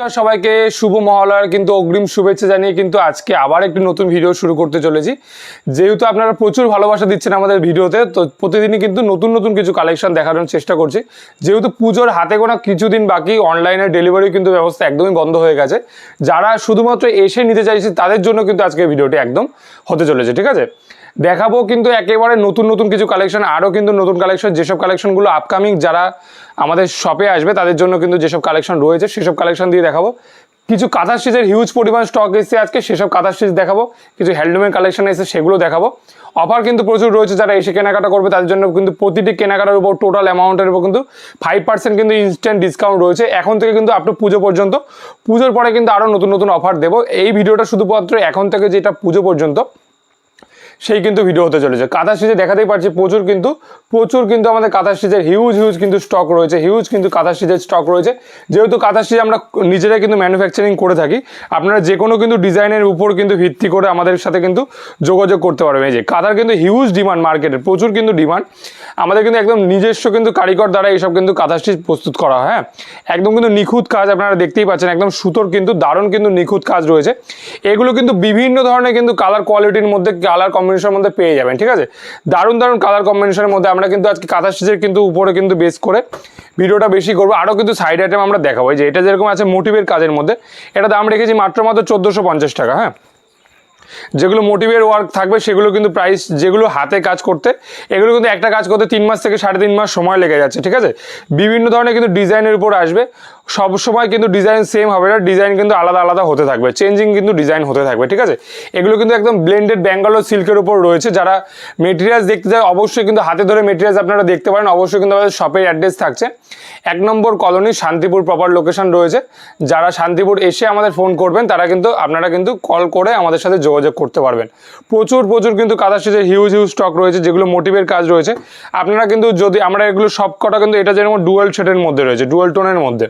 সবাইকে, শুভ মহালয়ার কিন্তু অগ্রিম শুভেচ্ছা জানিয়ে কিন্তু আজকে আবার একটি নতুন ভিডিও শুরু করতে চলেছি। যেহেতু আপনারা প্রচুর ভালোবাসা দিচ্ছেন আমাদের ভিডিওতে, তো প্রতিদিনই কিন্তু নতুন নতুন কিছু কালেকশন দেখানোর চেষ্টা করছি। যেহেতু পুজোর হাতে গোনা কিছুদিন বাকি অনলাইনে ডেলিভারি কিন্তু ব্যবস্থা একদমই বন্ধ হয়ে গেছে। যারা শুধুমাত্র এসে নিতে চাইছে, তাদের জন্য কিন্তু আজকে ভিডিওটি একদম হতে চলেছে, ঠিক আছে? দেখাবো কিন্তু একেবারে নতুন নতুন কিছু কালেকশন আরও কিন্তু নতুন কালেকশন যেসব কালেকশনগুলো আপকামিং যারা আমাদের শপে আসবে, তাদের জন্য কিন্তু যেসব কালেকশন রয়েছে, সেসব কালেকশন দিয়ে দেখাবো। কিছু কাঁথা স্টিচের হিউজ পরিমাণ স্টক এসেছে আজকে, সেসব কাঁথা স্টিচ দেখাবো। কিছু হ্যান্ডলুমের কালেকশন এসেছে, সেগুলো দেখাবো। অফার কিন্তু প্রচুর রয়েছে, যারা এসে কেনাকাটা করবে, তাদের জন্য কিন্তু প্রতিটি কেনাকাটার উপর টোটাল অ্যামাউন্টের উপর কিন্তু ফাইভ পার্সেন্ট কিন্তু ইনস্ট্যান্ট ডিসকাউন্ট রয়েছে। এখন থেকে কিন্তু আপ পুজো পর্যন্ত। পুজোর পরে কিন্তু আরও নতুন নতুন অফার দেবো। এই ভিডিওটা শুধুমাত্র এখন থেকে যেটা পুজো পর্যন্ত সেই কিন্তু ভিডিও হতে চলেছে। কাঁথা স্টিচে দেখাতেই পারছি, প্রচুর কিন্তু প্রচুর কিন্তু আমাদের কাঁথা স্টিচের হিউজ হিউজ কিন্তু স্টক রয়েছে হিউজ কিন্তু কাঁথা স্টিচের স্টক রয়েছে। যেহেতু কাঁথা স্টিচ আমরা নিজেরাই কিন্তু ম্যানুফ্যাকচারিং করে থাকি, আপনারা যে কোনো কিন্তু ডিজাইনের উপর কিন্তু ভিত্তি করে আমাদের সাথে কিন্তু যোগাযোগ করতে পারবেন। এই যে, কাঁথার কিন্তু হিউজ ডিমান্ড মার্কেটের প্রচুর কিন্তু ডিমান্ড আমাদের কিন্তু একদম নিজস্ব কিন্তু কারিগর দ্বারা এইসব কিন্তু কাঁথা স্টিচ প্রস্তুত করা, হয়? একদম কিন্তু নিখুঁত কাজ আপনারা দেখতেই পাচ্ছেন, একদম সুতোর কিন্তু দারুণ কিন্তু নিখুঁত কাজ রয়েছে। এগুলো কিন্তু বিভিন্ন ধরনের কিন্তু কালার কোয়ালিটির মধ্যে কালার কম্বিনেশনের মধ্যে পেয়ে যাবেন, ঠিক আছে? দারুণ দারুণ কালার কম্বিনেশনের মধ্যে আমরা কিন্তু আজকে কাঁথা স্টিচের কিন্তু উপরে কিন্তু বেস করে ভিডিওটা বেশি করব। আরও কিন্তু সাইড আইটেম আমরা দেখাবো। যে এটা যেরকম আছে মোটিভের কাজের মধ্যে, এটা দাম রেখেছি মাত্র মাত্র চোদ্দোশো টাকা হ্যাঁ? যেগুলো মোটিভের ওয়ার্ক থাকবে, সেগুলো কিন্তু প্রাইস যেগুলো হাতে কাজ করতে, এগুলো কিন্তু একটা কাজ করতে তিন মাস থেকে সাড়ে তিন মাস সময় লেগে যাচ্ছে, ঠিক আছে? বিভিন্ন ধরনের কিন্তু ডিজাইনের উপর আসবে। সব সময় কিন্তু ডিজাইন সেম হবে না ডিজাইন কিন্তু আলাদা আলাদা হতে থাকবে চেঞ্জিং কিন্তু ডিজাইন হতে থাকবে, ঠিক আছে? এগুলো কিন্তু একদম ব্লেন্ডেড ব্যাঙ্গালোর সিল্কের উপর রয়েছে, যারা মেটেরিয়ালস দেখতে চায়, অবশ্যই কিন্তু হাতে ধরে মেটেরিয়ালস আপনারা দেখতে পারেন, অবশ্যই কিন্তু আমাদের শপের অ্যাড্রেস থাকছে। এক নম্বর কলোনি শান্তিপুর প্রপার লোকেশন রয়েছে। যারা শান্তিপুর এসে আমাদের ফোন করবেন, তারা কিন্তু, আপনারা কিন্তু কল করে আমাদের সাথে যোগাযোগ করতে পারবেন। প্রচুর প্রচুর কিন্তু কাঁথা স্টিচের হিউজ হিউজ স্টক রয়েছে, যেগুলো মোটিভের কাজ রয়েছে। আপনারা কিন্তু যদি, আমরা এগুলো সবকটা কিন্তু এটা যেরকম ডুয়াল শেডের মধ্যে রয়েছে ডুয়েল টোনের মধ্যে।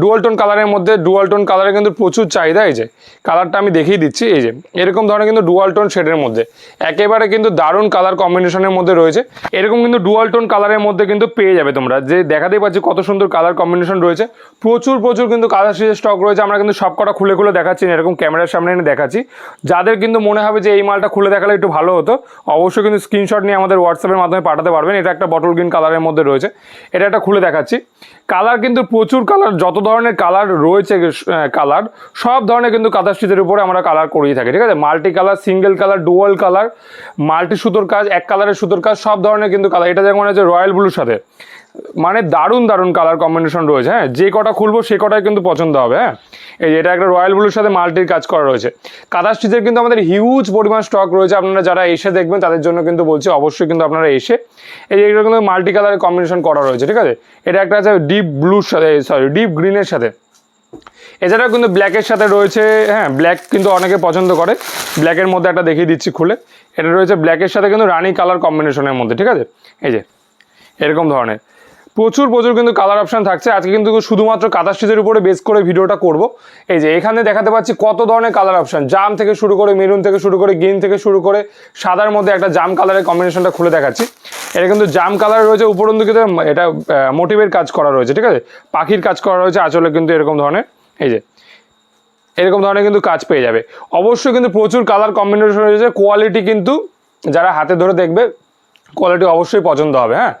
ডুয়াল টোন কালারের মধ্যে ডুয়াল টোন কালারে কিন্তু প্রচুর চাহিদা এই যে। কালারটা আমি দেখিয়ে দিচ্ছি এই যে। এরকম ধরনের কিন্তু ডুয়াল টোন শেডের মধ্যে। একেবারে কিন্তু দারুণ কালার কম্বিনেশনের মধ্যে রয়েছে। এরকম কিন্তু ডুয়াল টোন কালারের মধ্যে কিন্তু পেয়ে যাবে তোমরা। যে দেখাতেই পাচ্ছি কত সুন্দর কালার কম্বিনেশন রয়েছে। প্রচুর প্রচুর কিন্তু কালার সিজের স্টক রয়েছে। আমরা কিন্তু সব কটা খুলে খুলে দেখাচ্ছি না, এরকম ক্যামেরার সামনে এনে দেখাচ্ছি। যাদের কিন্তু মনে হবে যে এই মালটা খুলে দেখালে একটু ভালো হতো অবশ্যই কিন্তু স্ক্রিনশট নিয়ে আমাদের হোয়াটসঅ্যাপের মাধ্যমে পাঠাতে পারবেন। এটা একটা বটল গ্রিন কালারের মধ্যে রয়েছে। এটা একটা খুলে দেখাচ্ছি। কালার কিন্তু প্রচুর কালার যত ধরনের কালার রয়েছে কালার সব ধরনের কিন্তু কাঁথা স্টিচের উপরে আমরা কালার করিয়ে থাকি, ঠিক আছে? Multi colour single colour dual colour multi সুতোর কাজ, এক কালারের সুতোর কাজ, সব ধরনের কিন্তু কালার এটা যেমন আছে রয়্যাল ব্লুর সাথে। মানে দারুণ দারুণ কালার কম্বিনেশন রয়েছে হ্যাঁ? যে কটা খুলবো সে কটাই কিন্তু পছন্দ হবে হ্যাঁ? এই যে এটা একটা রয়্যাল ব্লুর সাথে মাল্টির কাজ করা রয়েছে। কাদা স্টিচের কিন্তু আমাদের হিউজ পরিমাণ স্টক রয়েছে, আপনারা যারা এসে দেখবেন তাদের জন্য কিন্তু বলছি, অবশ্যই কিন্তু আপনারা এসে এই যে কিন্তু মাল্টি কালারের কম্বিনেশন করা রয়েছে, ঠিক আছে? এটা একটা আছে ডিপ ব্লুর সাথে সরি ডিপ গ্রিনের সাথে। এছাড়াও কিন্তু ব্ল্যাকের সাথে রয়েছে হ্যাঁ ব্ল্যাক কিন্তু অনেকে পছন্দ করে। ব্ল্যাকের মধ্যে একটা দেখিয়ে দিচ্ছি খুলে। এটা রয়েছে ব্ল্যাকের সাথে কিন্তু রানি কালার কম্বিনেশনের মধ্যে, ঠিক আছে? এই যে, এরকম ধরনের। প্রচুর প্রচুর কিন্তু কালার অপশান থাকছে। আজকে কিন্তু শুধুমাত্র কাঁথা স্টিচের উপরে বেস করে ভিডিওটা করব। এই যে, এখানে দেখাতে পাচ্ছি কত ধরনের কালার অপশান জাম থেকে শুরু করে মেরুন থেকে শুরু করে গ্রিন থেকে শুরু করে, সাদার মধ্যে একটা জাম কালারের কম্বিনেশনটা খুলে দেখাচ্ছি। এটা কিন্তু জাম কালার রয়েছে উপরন্তু কিন্তু এটা মোটিভের কাজ করা রয়েছে, ঠিক আছে? পাখির কাজ করা রয়েছে, আচলে কিন্তু এরকম ধরনের, এই যে, এরকম ধরনের কিন্তু কাজ পেয়ে যাবে। অবশ্যই কিন্তু প্রচুর কালার কম্বিনেশন রয়েছে কোয়ালিটি কিন্তু যারা হাতে ধরে দেখবে কোয়ালিটি অবশ্যই পছন্দ হবে হ্যাঁ?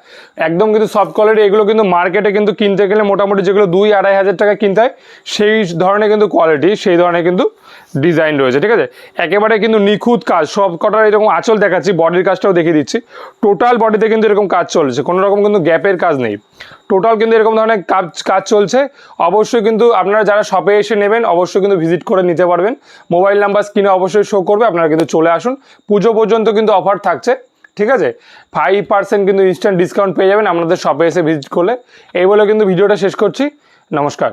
একদম কিন্তু সফট কোয়ালিটি এগুলো কিন্তু মার্কেটে কিন্তু কিনতে গেলে মোটামুটি যেগুলো দুই আড়াই হাজার টাকা কিনতে হয়, সেই ধরনের কিন্তু কোয়ালিটি সেই ধরনের কিন্তু ডিজাইন রয়েছে, ঠিক আছে? একেবারে কিন্তু নিখুঁত কাজ, সব কটার এরকম আঁচল দেখাচ্ছি বডির কাজটাও দেখিয়ে দিচ্ছি। টোটাল বডিতে কিন্তু এরকম কাজ চলছে, কোনো রকম কিন্তু গ্যাপের কাজ নেই। টোটাল কিন্তু এরকম ধরনের কাজ কাজ চলছে। অবশ্যই কিন্তু আপনারা যারা শপে এসে নেবেন, অবশ্যই কিন্তু ভিজিট করে নিতে পারবেন। মোবাইল নাম্বার স্ক্রিনে অবশ্যই শো করবে, আপনারা কিন্তু চলে আসুন। পুজো পর্যন্ত কিন্তু অফার থাকছে। ঠিক আছে? ফাইভ পার্সেন্ট কিন্তু ইনস্ট্যান্ট ডিসকাউন্ট পেয়ে যাবেন। আপনাদের শপে এসে ভিজিট করলে। এই বলে কিন্তু ভিডিওটা শেষ করছি। নমস্কার।